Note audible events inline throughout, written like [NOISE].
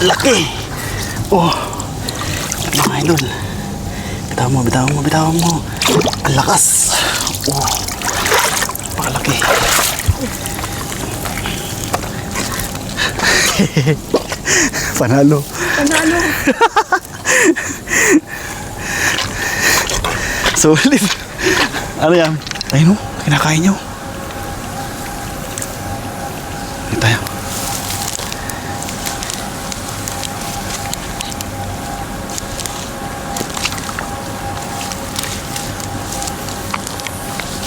Laki! Oh! Mga idol. Bitaw mo, bitaw mo, bitaw mo. Ang lakas! Oh! Pakalaki. [LAUGHS] Panalo. Panalo. [LAUGHS] Sulit. Ano yan? Ayun o, kinakain nyo. Dito tayo.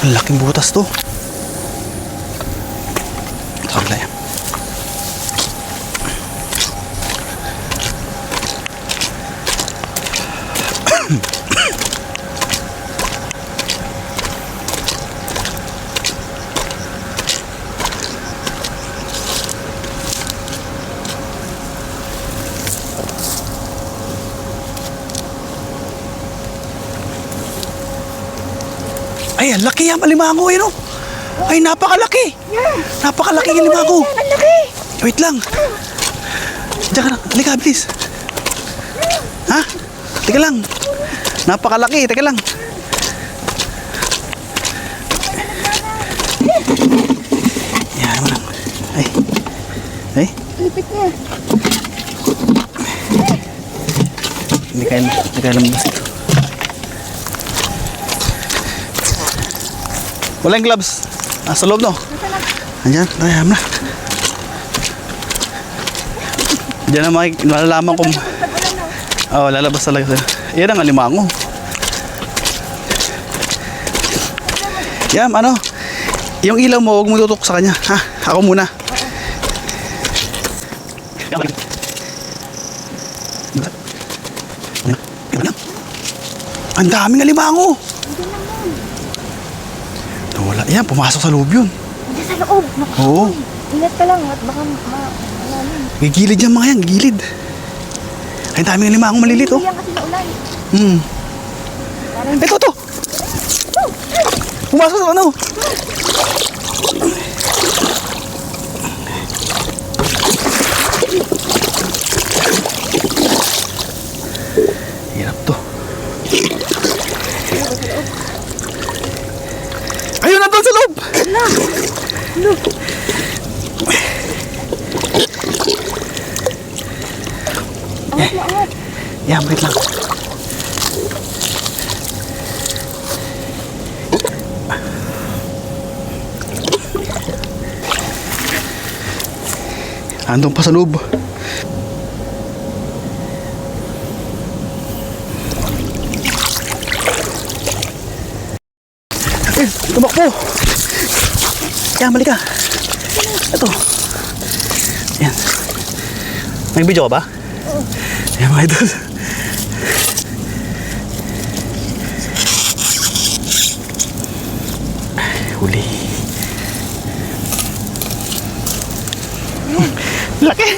Ang laking butas to. Sa kabila yan. Ay, [CLEARS THROAT] ang laki yan, alimango eh, no? Ay, napakalaki. Napakalaki yung alimango. Ang laki. Wait lang. Diyan ka lang. Halika, bilis. Ha? Teka lang. Napakalaki. Teka lang. Yan mo lang. Ay. Ay. Lipit niya. Hindi kaya, hindi kaya lumabas ito. Wala yung gloves. Nasa loob, no? Ayan, ayan na. Diyan na makik- malalaman kung... Oh, lalabas talaga sila. Yan ang alimango. Yam, ano? Yung ilaw mo, huwag mo tutok sa kanya. Ha? Ako muna. Ang daming alimango. Wala. Yan, pumasok sa loob yun. Hindi sa loob. Naku. Oo. Ingat ka lang at baka ma... Malalim. Gigilid yan mga yan, gilid. Ay, ang daming alimango malilit, oh. Hindi yan kasi naulan. Hmm. Parang Ito, to. Pumasok sa ano. Hirap to. Ayun, nandun sa loob. Angat na angat. Yan, wait lang. Andun pa sa loob. Eh, tumakbo! Yan, balik ka. Ito. Yan. Nag-video ka ba? Yan mga idol. Huli. Laki!